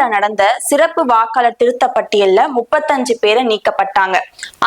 பீகார்ல நடந்த சிறப்பு வாக்காளர் திருத்த பட்டியல்ல முப்பத்தஞ்சு பேரை நீக்கப்பட்டாங்க.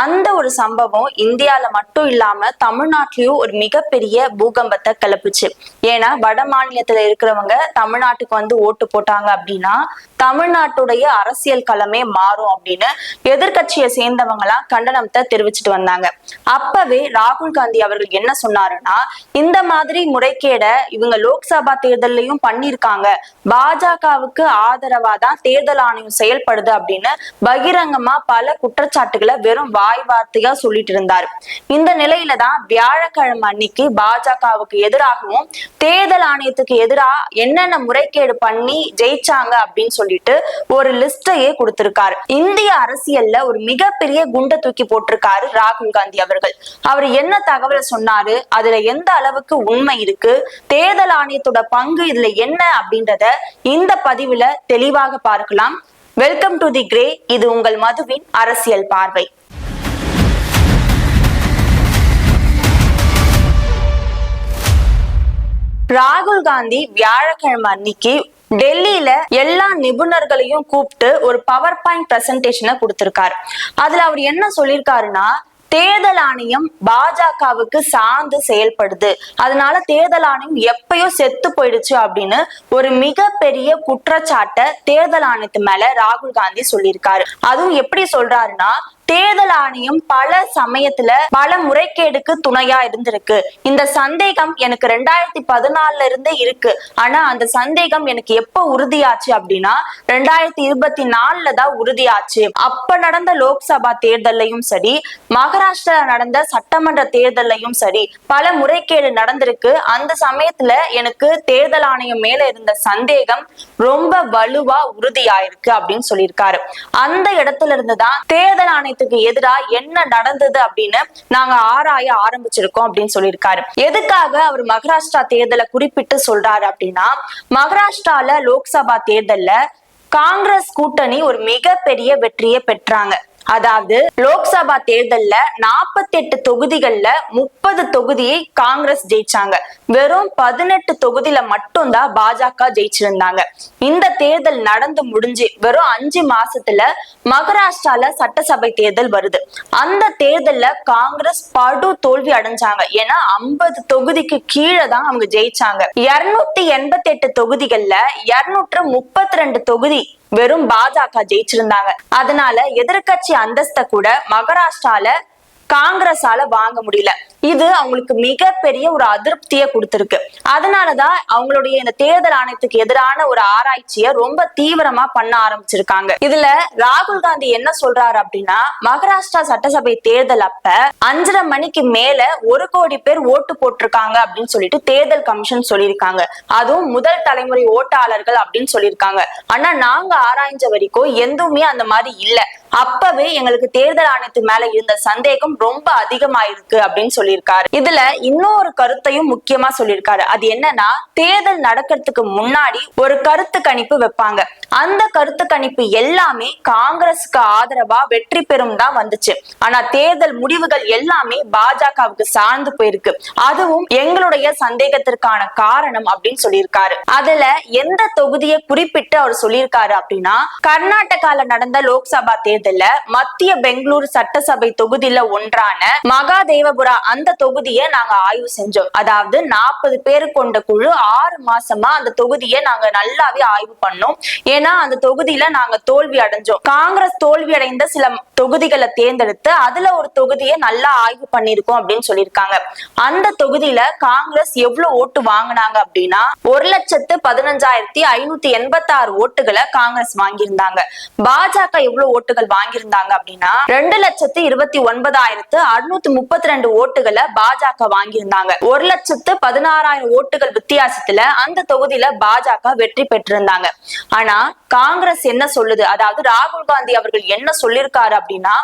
அந்த ஒரு சம்பவம் இந்தியால மட்டும் இல்லாம தமிழ்நாட்டிலயும் ஒரு மிகப்பெரிய பூகம்பத்தை கிளப்புச்சு. ஏன்னா வட மாநிலத்துல இருக்கிறவங்க தமிழ்நாட்டுக்கு வந்து ஓட்டு போட்டாங்க அப்படின்னா தமிழ்நாட்டுடைய அரசியல் களமே மாறும் அப்படின்னு எதிர்கட்சியை சேர்ந்தவங்க எல்லாம் கண்டனத்தை தெரிவிச்சுட்டு வந்தாங்க. அப்பவே ராகுல் காந்தி அவர்கள் என்ன சொன்னாருன்னா இந்த மாதிரி முறைகேட இவங்க லோக்சபா தேர்தலையும் பண்ணிருக்காங்க பாஜகவுக்கு ஆதரவா தான் தேர்தல் ஆணையம் செயல்படுது அப்படின்னு பகிரங்கமா பல குற்றச்சாட்டுகளை வெறும் வாய் வார்த்தையா சொல்லிட்டு இருந்தாரு. இந்த நிலையில தான் வியாழக்கிழமை அன்னைக்கு பாஜகவுக்கு எதிராகவும் தேர்தல் ஆணையத்துக்கு எதிராக என்னென்ன முறைகேடு பண்ணி ஜெயிச்சாங்க அப்படின்னு சொல்லி சொல்லிட்டு ஒரு லிஸ்டையே கொடுத்திருக்காரு. இந்திய அரசியல்ல ஒரு மிகப்பெரிய குண்டை தூக்கி போட்டிருக்காரு ராகுல் காந்தி அவர்கள். அவர் என்ன தகவலை சொன்னாரு? அதுல எந்த அளவுக்கு உண்மை இருக்கு? தேர்தல் ஆணையத்தோட பங்கு இதுல என்ன அப்படின்றத இந்த பதிவுல தெளிவாக பார்க்கலாம். வெல்கம் டு தி கிரே இது உங்கள் மதுவின் அரசியல் பார்வை. ராகுல் காந்தி வியாழக்கிழமை அன்னைக்கு டெல்லியில எல்லா நிபுணர்களையும் கூப்பிட்டு ஒரு பவர் பாயிண்ட் பிரசன்டேஷனை கொடுத்திருக்காரு. அதுல அவர் என்ன சொல்லியிருக்காருன்னா தேர்தல் ஆணையம் பாஜகவுக்கு சார்ந்து செயல்படுது. அதனால தேர்தல் ஆணையம் எப்பயோ செத்து போயிடுச்சு அப்படின்னு ஒரு மிகப்பெரிய குற்றச்சாட்டை தேர்தல் ஆணையத்து மேல ராகுல் காந்தி சொல்லியிருக்காரு. அதுவும் எப்படி சொல்றாருன்னா தேர்தல் ஆணையம் பல சமயத்துல பல முறைகேடுக்கு துணையா இருந்திருக்கு. இந்த சந்தேகம் எனக்கு ரெண்டாயிரத்தி பதினாலுல இருந்தே இருக்கு. ஆனா அந்த சந்தேகம் எனக்கு எப்ப உறுதியாச்சு அப்படின்னா ரெண்டாயிரத்தி இருபத்தி நாலுல தான் உறுதியாச்சு. அப்ப நடந்த லோக்சபா தேர்தலையும் சரி மகாராஷ்டிரா நடந்த சட்டமன்ற தேர்தல்லையும் சரி பல முறைகேடு நடந்திருக்கு. அந்த சமயத்துல எனக்கு தேர்தல் ஆணையம் மேல இருந்த சந்தேகம் ரொம்ப வலுவா உறுதியாயிருக்கு அப்படின்னு சொல்லியிருக்காரு. அந்த இடத்துல இருந்துதான் தேர்தல் தேர்தல் ஆணையத்துக்கு எதிரா என்ன நடந்தது அப்படின்னு நாங்க ஆராய ஆரம்பிச்சிருக்கோம் அப்படின்னு சொல்லியிருக்காரு. எதுக்காக அவர் மகாராஷ்டிரா தேர்தலை குறிப்பிட்டு சொல்றாரு அப்படின்னா மகாராஷ்டிரால லோக்சபா தேர்தல்ல காங்கிரஸ் கூட்டணி ஒரு மிகப்பெரிய வெற்றியை பெற்றாங்க. அதாவது லோக்சபா தேர்தல்ல நாற்பத்தி எட்டு தொகுதிகள்ல முப்பது தொகுதியை காங்கிரஸ் ஜெயிச்சாங்க. வெறும் பதினெட்டு தொகுதியில மட்டும்தான் பாஜக ஜெயிச்சிருந்தாங்க. இந்த தேர்தல் நடந்து முடிஞ்சு வெறும் அஞ்சு மாசத்துல மகாராஷ்டிரால சட்டசபை தேர்தல் வருது. அந்த தேர்தல்ல காங்கிரஸ் படு தோல்வி அடைஞ்சாங்க. ஏன்னா ஐம்பது தொகுதிக்கு கீழே தான் அவங்க ஜெயிச்சாங்க. இருநூத்தி எண்பத்தி எட்டு தொகுதிகள்ல இருநூற்று முப்பத்தி ரெண்டு தொகுதி வெறும் பாஜக ஜெயிச்சிருந்தாங்க. அதனால எதிர்க்கட்சி அந்தஸ்தை கூட மகாராஷ்டிரால காங்கிரஸால வாங்க முடியல. இது அவங்களுக்கு மிகப்பெரிய ஒரு அதிருப்தியை கொடுத்திருக்கு. அதனாலதான் அவங்களுடைய இந்த தேர்தல் ஆணையத்துக்கு எதிரான ஒரு ஆராய்ச்சியை ரொம்ப தீவிரமா பண்ண ஆரம்பிச்சிருக்காங்க. இதுல ராகுல் காந்தி என்ன சொல்றாரு அப்படின்னா மகாராஷ்டிரா சட்டசபை தேர்தல் அப்ப அஞ்சரை மணிக்கு மேல ஒரு கோடி பேர் ஓட்டு போட்டிருக்காங்க அப்படின்னு சொல்லிட்டு தேர்தல் கமிஷன் சொல்லியிருக்காங்க. அதுவும் முதல் தலைமுறை ஓட்டாளர்கள் அப்படின்னு சொல்லியிருக்காங்க. ஆனா நாங்க ஆராய்ஞ்ச வரைக்கும் எதுவுமே அந்த மாதிரி இல்ல. அப்பவே எங்களுக்கு தேர்தல் ஆணையத்து மேல இருந்த சந்தேகம் ரொம்ப அதிகமாயிருக்கு அப்படின்னு சொல்லி சொல்லியிருக்காரு. இதுல இன்னொரு கருத்தையும் முக்கியமா சொல்லியிருக்காரு. அது என்னன்னா தேர்தல் நடக்கிறதுக்கு முன்னாடி ஒரு கருத்து கணிப்பு வைப்பாங்க. அந்த கருத்து கணிப்பு எல்லாமே காங்கிரஸுக்கு ஆதரவா வெற்றி பெறும் தான் வந்துச்சு. ஆனா தேர்தல் முடிவுகள் எல்லாமே பாஜகவுக்கு சார்ந்து போயிருக்கு. அதுவும் எங்களுடைய சந்தேகத்திற்கான காரணம் அப்படின்னு சொல்லியிருக்காரு. அதுல எந்த தொகுதியை குறிப்பிட்டு அவர் சொல்லியிருக்காரு அப்படின்னா கர்நாடகால நடந்த லோக்சபா தேர்தல்ல மத்திய பெங்களூரு சட்டசபை தொகுதியில ஒன்றான மகாதேவபுரா அந்த தொகுதியை நாங்க ஆய்வு செஞ்சோம். அதாவது நாற்பது பேர் கொண்ட குழு ஆறு மாசமா அந்த தொகுதியை நாங்க நல்லாவே ஆய்வு பண்ணோம். ஏன்னா அந்த தொகுதியில நாங்க தோல்வி அடைஞ்சோம். காங்கிரஸ் தோல்வி அடைந்த சில தொகுதிகளை தேர்ந்தெடுத்து அதுல ஒரு தொகுதியை நல்லா ஆய்வு பண்ணிருக்கோம் அப்படின்னு சொல்லியிருக்காங்க. அந்த தொகுதியில காங்கிரஸ் எவ்வளவு ஓட்டு வாங்கினாங்க அப்படின்னா ஒரு லட்சத்து பதினஞ்சாயிரத்தி ஐநூத்தி எண்பத்தி ஆறு ஓட்டுகளை காங்கிரஸ் வாங்கியிருந்தாங்க. பாஜக எவ்வளவு ஓட்டுகள் வாங்கியிருந்தாங்க அப்படின்னா ரெண்டு லட்சத்து இருபத்தி ஒன்பதாயிரத்து அறுநூத்தி முப்பத்தி ரெண்டு ஓட்டுகளை பாஜக வாங்கியிருந்தாங்க. ஒரு லட்சத்து பதினாறாயிரம் ஓட்டுகள் வித்தியாசத்துல அந்த தொகுதியில பாஜக வெற்றி பெற்றிருந்தாங்க. ஆனா காங்கிரஸ் என்ன சொல்லுது? அதாவது ராகுல் காந்தி அவர்கள் என்ன சொல்லியிருக்காரு அப்படின்னா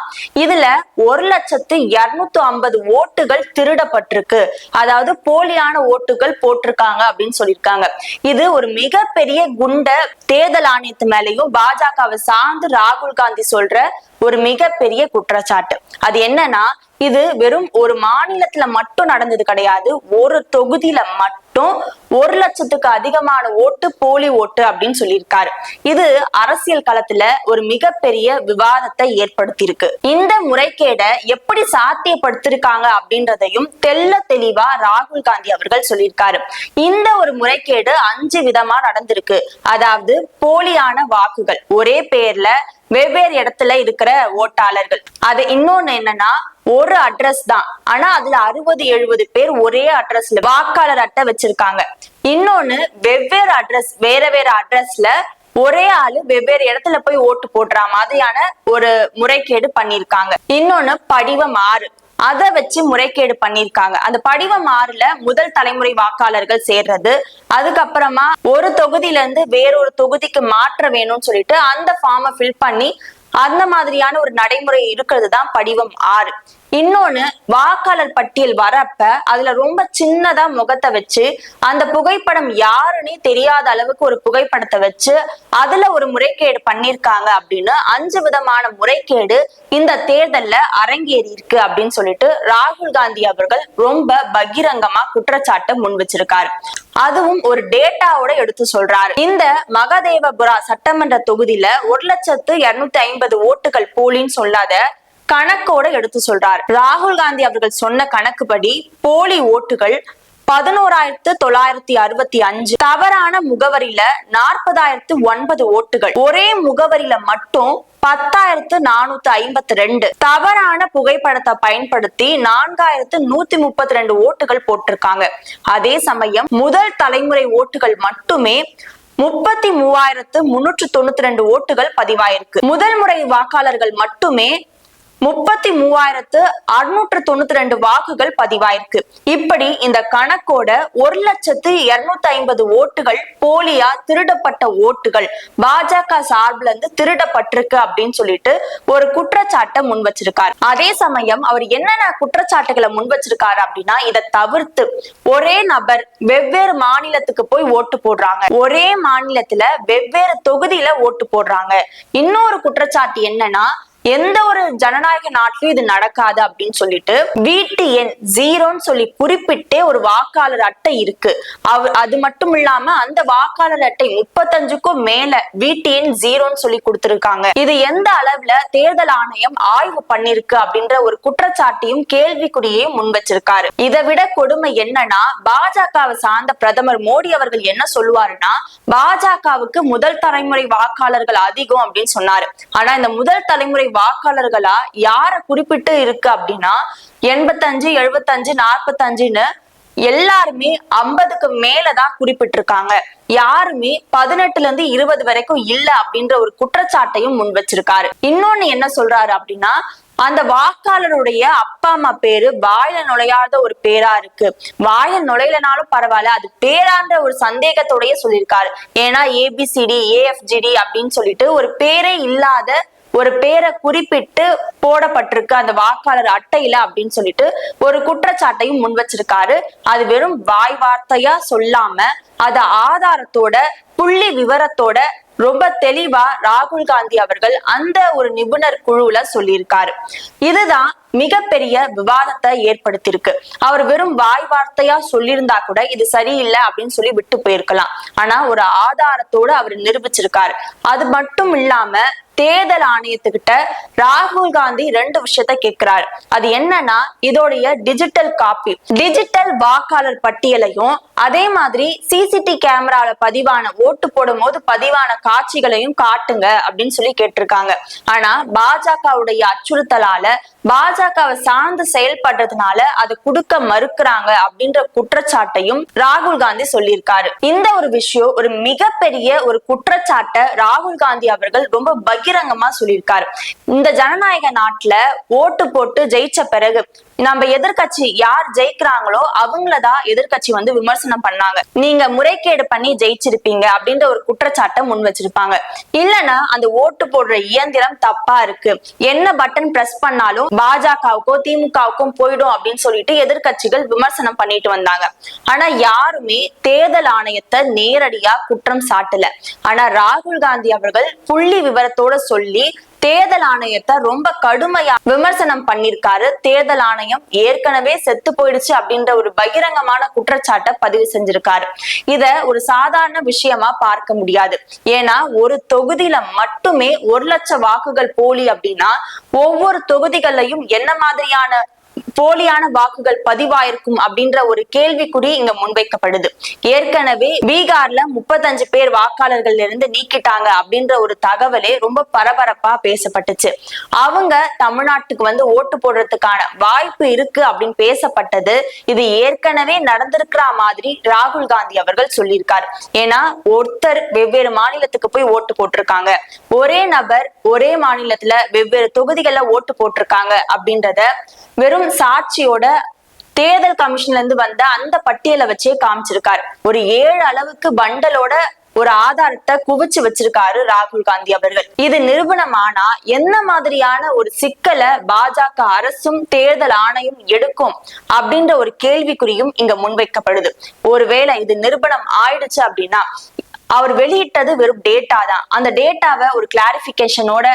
இதுல ஒரு லட்சத்து இருநூத்தி ஐம்பது ஓட்டுகள் திருடப்பட்டிருக்கு. அதாவது போலியான ஓட்டுகள் போட்டிருக்காங்க அப்படின்னு சொல்லியிருக்காங்க. இது ஒரு மிகப்பெரிய குண்ட தேர்தல் ஆணையத்து மேலையும் பாஜகவை சார்ந்து ராகுல் காந்தி சொல்ற ஒரு மிகப்பெரிய குற்றச்சாட்டு. அது என்னன்னா இது வெறும் ஒரு மாநிலத்துல மட்டும் நடந்தது கிடையாது ஒரு தொகுதியில மட்டும் ஒரு லட்சத்துக்கு அதிகமான ஓட்டு போலி ஓட்டு அப்படின்னு சொல்லியிருக்காரு. இது அரசியல் களத்துல ஒரு மிகப்பெரிய விவாதத்தை ஏற்படுத்தியிருக்கு. இந்த முறைகேடை எப்படி சாத்தியப்படுத்திருக்காங்க அப்படின்றதையும் தெல்ல தெளிவா ராகுல் காந்தி அவர்கள் சொல்லியிருக்காரு. இந்த ஒரு முறைகேடு அஞ்சு விதமா நடந்திருக்கு. அதாவது போலியான வாக்குகள். ஒரே பேர்ல வெவ்வேறு இடத்துல இருக்கிற ஓட்டாளர்கள். அது இன்னொன்னு என்னன்னா ஒரு அட்ரஸ் தான். ஆனா அதுல அறுபது எழுபது பேர் ஒரே அட்ரஸ்ல வாக்காளர் அட்டை வச்சிருக்காங்க. இன்னொன்னு வெவ்வேறு அட்ரஸ் வேற வேற அட்ரஸ்ல ஒரே ஆளு வெவ்வேறு இடத்துல போய் ஓட்டு போடுற மாதிரியான ஒரு முறைகேடு பண்ணிருக்காங்க இன்னொன்னு படிவம் ஆறு. அதை வச்சு முறைகேடு பண்ணிருக்காங்க அந்த படிவம் ஆறுல முதல் தலைமுறை வாக்காளர்கள் சேர்றது அதுக்கப்புறமா ஒரு தொகுதியில இருந்து வேறொரு தொகுதிக்கு மாற்ற வேணும்னு சொல்லிட்டு அந்த ஃபார்மை ஃபில் பண்ணி அந்த மாதிரியான ஒரு நடைமுறை இருக்கிறது தான் படிவம் ஆறு. இன்னொன்னு வாக்காளர் பட்டியல் வரப்ப அதுல ரொம்ப சின்னதா முகத்தை வச்சு அந்த புகைப்படம் யாருன்னே தெரியாத அளவுக்கு ஒரு புகைப்படத்தை வச்சு அதுல ஒரு முறைகேடு பண்ணிருக்காங்க அப்படின்னு அஞ்சு விதமான முறைகேடு இந்த தேர்தல்ல அரங்கேறி இருக்கு அப்படின்னு சொல்லிட்டு ராகுல் காந்தி அவர்கள் ரொம்ப பகிரங்கமா குற்றச்சாட்டை முன் வச்சிருக்காரு. அதுவும் ஒரு டேட்டாவோட எடுத்து சொல்றாரு. இந்த மகதேவபுரா சட்டமன்ற தொகுதியில ஒரு லட்சத்து இருநூத்தி ஐம்பது ஓட்டுகள் போலின்னு சொல்லாத கணக்கோட எடுத்து சொல்றார். ராகுல் காந்தி அவர்கள் சொன்ன கணக்குப்படி போலி ஓட்டுகள் பதினோராயிரத்து தொள்ளாயிரத்தி அறுபத்தி அஞ்சு. தவறான முகவரியில நாற்பதாயிரத்து ஒன்பது ஓட்டுகள். ஒரே முகவரியில மட்டும் பத்தாயிரத்து நானூத்தி ஐம்பத்தி ரெண்டு. தவறான புகைப்படத்தை பயன்படுத்தி நான்காயிரத்து நூத்தி முப்பத்தி ரெண்டு ஓட்டுகள் போட்டிருக்காங்க. அதே சமயம் முதல் தலைமுறை ஓட்டுகள் மட்டுமே முப்பத்தி மூவாயிரத்து முன்னூற்று தொண்ணூத்தி ரெண்டு ஓட்டுகள் பதிவாயிருக்கு. முதல் முறை வாக்காளர்கள் மட்டுமே முப்பத்தி மூவாயிரத்து அறுநூற்று தொண்ணூத்தி ரெண்டு வாக்குகள் பதிவாயிருக்கு. இப்படி இந்த கணக்கோட ஒரு லட்சத்து இருநூத்தி ஐம்பது ஓட்டுகள் போலியா திருடப்பட்ட ஓட்டுகள் பாஜக சார்பில் இருந்து திருடப்பட்டிருக்கு அப்படின்னு சொல்லிட்டு ஒரு குற்றச்சாட்டை முன் வச்சிருக்காரு. அதே சமயம் அவர் என்னென்ன குற்றச்சாட்டுகளை முன் வச்சிருக்காரு அப்படின்னா இதை தவிர்த்து ஒரே நபர் வெவ்வேறு மாநிலத்துக்கு போய் ஓட்டு போடுறாங்க. ஒரே மாநிலத்துல வெவ்வேறு தொகுதியில ஓட்டு போடுறாங்க. இன்னொரு குற்றச்சாட்டு என்னன்னா எந்த ஒரு ஜனநாயக நாட்டிலும் இது நடக்காது அப்படின்னு சொல்லிட்டு வீட்டு எண் ஜீரோன்னு சொல்லி குறிப்பிட்டே ஒரு வாக்காளர் அட்டை இருக்கு. அது மட்டும் இல்லாம அந்த வாக்காளர் அட்டை முப்பத்தஞ்சுக்கும் மேல வீட்டு எண் ஜீரோன்னு சொல்லி கொடுத்திருக்காங்க. இது எந்த அளவுல தேர்தல் ஆணையம் ஆய்வு பண்ணிருக்கு அப்படின்ற ஒரு குற்றச்சாட்டையும் கேள்விக்குறியையும் முன் வச்சிருக்காரு. இதை விட கொடுமை என்னன்னா பாஜகவை சார்ந்த பிரதமர் மோடி அவர்கள் என்ன சொல்லுவாருன்னா பாஜகவுக்கு முதல் தலைமுறை வாக்காளர்கள் அதிகம் அப்படின்னு சொன்னாரு. ஆனா இந்த முதல் தலைமுறை வாக்காளர்களா? யார குறிப்பிட்டு இருக்கு அப்படின்னா எண்பத்தஞ்சு எழுபத்தஞ்சு நாற்பத்தஞ்சுன்னு எல்லாருமே ஐம்பதுக்கு மேலதான் குறிப்பிட்டிருக்காங்க. யாருமே பதினெட்டுல இருந்து இருபது வரைக்கும் இல்ல அப்படின்ற ஒரு குற்றச்சாட்டையும் முன் வச்சிருக்காரு. இன்னொன்னு என்ன சொல்றாரு அப்படின்னா அந்த வாக்காளருடைய அப்பா அம்மா பேரு வாயில நுழையாத ஒரு பேரா இருக்கு. வாயில நுழையலனாலும் பரவாயில்ல அது பேரான்ற ஒரு சந்தேகத்தோடய சொல்லியிருக்காரு. ஏன்னா ஏபிசிடி ஏஎஃப்ஜிடி அப்படின்னு சொல்லிட்டு ஒரு பேரே இல்லாத ஒரு பேரை குறிப்பிட்டு போடப்பட்டிருக்கு அந்த வாக்காளர் அட்டையில அப்படின்னு சொல்லிட்டு ஒரு குற்றச்சாட்டையும் முன் வச்சிருக்காரு. அது வெறும் வாய் வார்த்தையா சொல்லாம அத ஆதாரத்தோட புள்ளி விவரத்தோட ரொம்ப தெளிவா ராகுல் காந்தி அவர்கள் அந்த ஒரு நிபுணர் குழுல சொல்லியிருக்காரு. இதுதான் மிகப்பெரிய விவாதத்தை ஏற்படுத்தியிருக்கு. அவர் வெறும் வாய் வார்த்தையா சொல்லியிருந்தா கூட இது சரியில்லை அப்படின்னு சொல்லி விட்டு போயிருக்கலாம். ஆனா ஒரு ஆதாரத்தோடு அவர் நிரூபிச்சிருக்காரு. அது மட்டும் இல்லாம தேர்தல் ஆணையத்துக்கிட்ட ராகுல் காந்தி ரெண்டு விஷயத்த கேட்கிறாரு அது என்னன்னா இதோடைய டிஜிட்டல் காப்பி டிஜிட்டல் வாக்காளர் பட்டியலையும் அதே மாதிரி சிசிடி கேமரால பதிவான ஓட்டு போடும் போது பதிவான காட்சிகளையும் காட்டுங்க அப்படின்னு சொல்லி கேட்டிருக்காங்க. ஆனா பாஜகவுடைய அச்சுறுத்தலால பாஜகவை சார்ந்து செயல்படுறதுனால அதை கொடுக்க மறுக்கிறாங்க அப்படின்ற குற்றச்சாட்டையும் ராகுல் காந்தி சொல்லியிருக்காரு. இந்த ஒரு விஷயம் ஒரு மிகப்பெரிய ஒரு குற்றச்சாட்டை ராகுல் காந்தி அவர்கள் ரொம்ப பகிரங்கமா சொல்லியிருக்காரு. இந்த ஜனநாயக நாட்டுல ஓட்டு போட்டு ஜெயிச்ச பிறகு நம்ம எதிர்கட்சி யார் ஜெயிக்கிறாங்களோ அவங்களதான் எதிர்கட்சி வந்து விமர்சனம் பண்ணாங்க. நீங்க முறைகேடு பண்ணி ஜெயிச்சிருப்பீங்க அப்படின்ற ஒரு குற்றச்சாட்டை முன் வச்சிருப்பாங்க. இல்லனா அந்த ஓட்டு போடுற இயந்திரம் தப்பா இருக்கு. என்ன பட்டன் பிரஸ் பண்ணாலும் பாஜகவுக்கோ திமுகவுக்கும் போயிடும் அப்படின்னு சொல்லிட்டு எதிர்கட்சிகள் விமர்சனம் பண்ணிட்டு வந்தாங்க. ஆனா யாருமே தேர்தல் ஆணையத்தை நேரடியா குற்றம் சாட்டல. ஆனா ராகுல் காந்தி அவர்கள் புள்ளி விவரத்தோட சொல்லி தேர்தல் ஆணையத்தை ரொம்ப கடுமையா விமர்சனம் பண்ணிருக்காரு தேர்தல் ஆணையம் ஏற்கனவே செத்து போயிடுச்சு அப்படின்ற ஒரு பகிரங்கமான குற்றச்சாட்டை பதிவு செஞ்சிருக்காரு. இத ஒரு சாதாரண விஷயமா பார்க்க முடியாது. ஏன்னா ஒரு தொகுதியில மட்டுமே ஒரு லட்சம் வாக்குகள் போலி அப்படின்னா ஒவ்வொரு தொகுதிகளையும் என்ன மாதிரியான போலியான வாக்குகள் பதிவாயிருக்கும் அப்படின்ற ஒரு கேள்விக்குறி இங்க முன்வைக்கப்படுது. ஏற்கனவே பீகார்ல முப்பத்தஞ்சு பேர் வாக்காளர்கள் இருந்து நீக்கிட்டாங்க அப்படின்ற ஒரு தகவலே ரொம்ப பரபரப்பா பேசப்பட்டுச்சு. அவங்க தமிழ்நாட்டுக்கு வந்து ஓட்டு போடுறதுக்கான வாய்ப்பு இருக்கு அப்படின்னு பேசப்பட்டது. இது ஏற்கனவே நடந்திருக்கிற மாதிரி ராகுல் காந்தி அவர்கள் சொல்லியிருக்காரு. ஏன்னா ஒருத்தர் வெவ்வேறு மாநிலத்துக்கு போய் ஓட்டு போட்டிருக்காங்க. ஒரே நபர் ஒரே மாநிலத்துல வெவ்வேறு தொகுதிகள்ல ஓட்டு போட்டிருக்காங்க அப்படின்றத வெறும் சாட்சியோட தேர்தல் கமிஷன்ல இருந்து வந்த அந்த பட்டியலை வச்சே காமிச்சிருக்காரு. ஒரு ஏழு அளவுக்கு பண்டலோட ஒரு ஆதாரத்தை குவிச்சு வச்சிருக்காரு ராகுல் காந்தி அவர்கள். இது நிரூபணமானா என்ன மாதிரியான ஒரு சிக்கலை பாஜக அரசும் தேர்தல் ஆணையம் எடுக்கும் அப்படின்ற ஒரு கேள்விக்குறியும் இங்க முன்வைக்கப்படுது. ஒருவேளை இது நிரூபணம் ஆயிடுச்சு அப்படின்னா அவர் வெளியிட்டது வெறும் டேட்டா தான். அந்த டேட்டாவை ஒரு கிளாரிபிகேஷனோட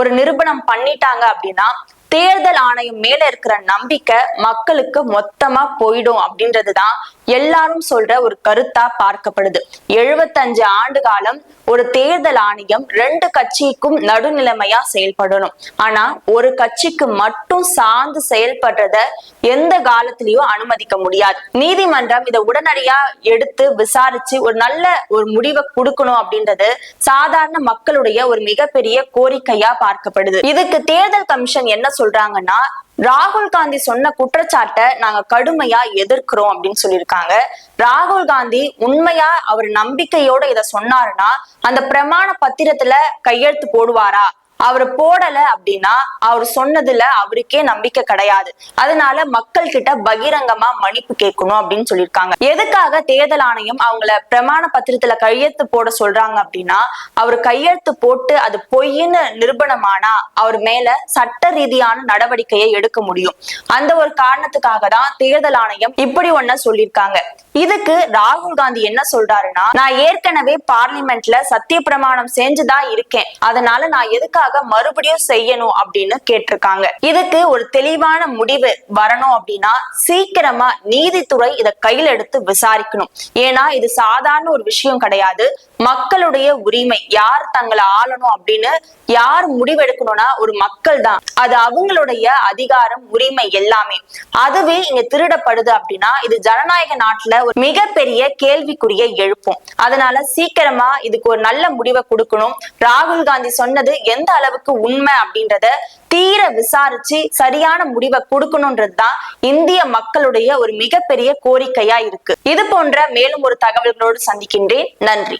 ஒரு நிரூபணம் பண்ணிட்டாங்க அப்படின்னா தேர்தல் ஆணையம் மேல இருக்கிற நம்பிக்கை மக்களுக்கு மொத்தமா போயிடும் அப்படின்றதுதான் எல்லாரும் சொல்ற ஒரு கருத்தா பார்க்கப்படுது. எழுபத்தஞ்சு ஆண்டு காலம் ஒரு தேர்தல் ஆணையம் ரெண்டு கட்சிக்கும் நடுநிலைமையா செயல்படணும். ஆனா ஒரு கட்சிக்கு மட்டும் சார்ந்து செயல்படுறத எந்த காலத்திலயும் அனுமதிக்க முடியாது. நீதிமன்றம் இதை உடனடியா எடுத்து விசாரிச்சு ஒரு நல்ல ஒரு முடிவை கொடுக்கணும் அப்படின்றது சாதாரண மக்களுடைய ஒரு மிகப்பெரிய கோரிக்கையா பார்க்கப்படுது. இதுக்கு தேர்தல் கமிஷன் என்ன சொல்றாங்கன்னா ராகுல் காந்தி சொன்ன குற்றச்சாட்டை நாங்க கடுமையா எதிர்க்கிறோம் அப்படின்னு சொல்லியிருக்காங்க. ராகுல் காந்தி உண்மையா அவர் நம்பிக்கையோட இத சொன்னாருன்னா அந்த பிரமாண பத்திரத்துல கையெழுத்து போடுவாரா? அவர் போடல அப்படின்னா அவர் சொன்னதுல அவருக்கே நம்பிக்கை கிடையாது. அதனால மக்கள் கிட்ட பகிரங்கமா மன்னிப்பு கேட்கணும் அப்படின்னு சொல்லியிருக்காங்க. எதுக்காக தேர்தல் ஆணையம் அவங்கள பிரமாண பத்திரத்துல கையெழுத்து போட சொல்றாங்க அப்படின்னா அவர் கையெழுத்து போட்டு அது பொய்ன்னு நிரூபணமானா அவர் மேல சட்ட ரீதியான நடவடிக்கையை எடுக்க முடியும். அந்த ஒரு காரணத்துக்காக தான் தேர்தல் ஆணையம் இப்படி ஒன்ன சொல்லியிருக்காங்க. இதுக்கு ராகுல் காந்தி என்ன சொல்றாருன்னா நான் ஏற்கனவே பார்லிமெண்ட்ல சத்திய பிரமாணம் செஞ்சுதான் இருக்கேன். அதனால நான் எதுக்காக மறுபடியும் செய்யணும்? அப்படின்னு கேட்டிருக்காங்க. இதுக்கு ஒரு தெளிவான முடிவு வரணும் அப்படின்னா சீக்கிரமா நீதித்துறை இதை கையில் எடுத்து விசாரிக்கணும். ஏன்னா இது சாதாரண ஒரு விஷயம் கிடையாது. மக்களுடைய உரிமை யார் தங்களை ஆளணும் அப்படின்னு யார் முடிவெடுக்கணும்னா ஒரு மக்கள் தான். அது அவங்களுடைய அதிகாரம் உரிமை எல்லாமே. அதுவே இங்க திருடப்படுது அப்படின்னா இது ஜனநாயக நாட்டுல ஒரு மிகப்பெரிய கேள்விக்குறியை எழுப்பும். அதனால சீக்கிரமா இதுக்கு ஒரு நல்ல முடிவை கொடுக்கணும். ராகுல் காந்தி சொன்னது எந்த அளவுக்கு உண்மை அப்படின்றத தீர விசாரிச்சு சரியான முடிவை கொடுக்கணும்ன்றது தான் இந்திய மக்களுடைய ஒரு மிகப்பெரிய கோரிக்கையா இருக்கு. இது போன்ற மேலும் ஒரு தகவல்களோடு சந்திக்கின்றேன். நன்றி.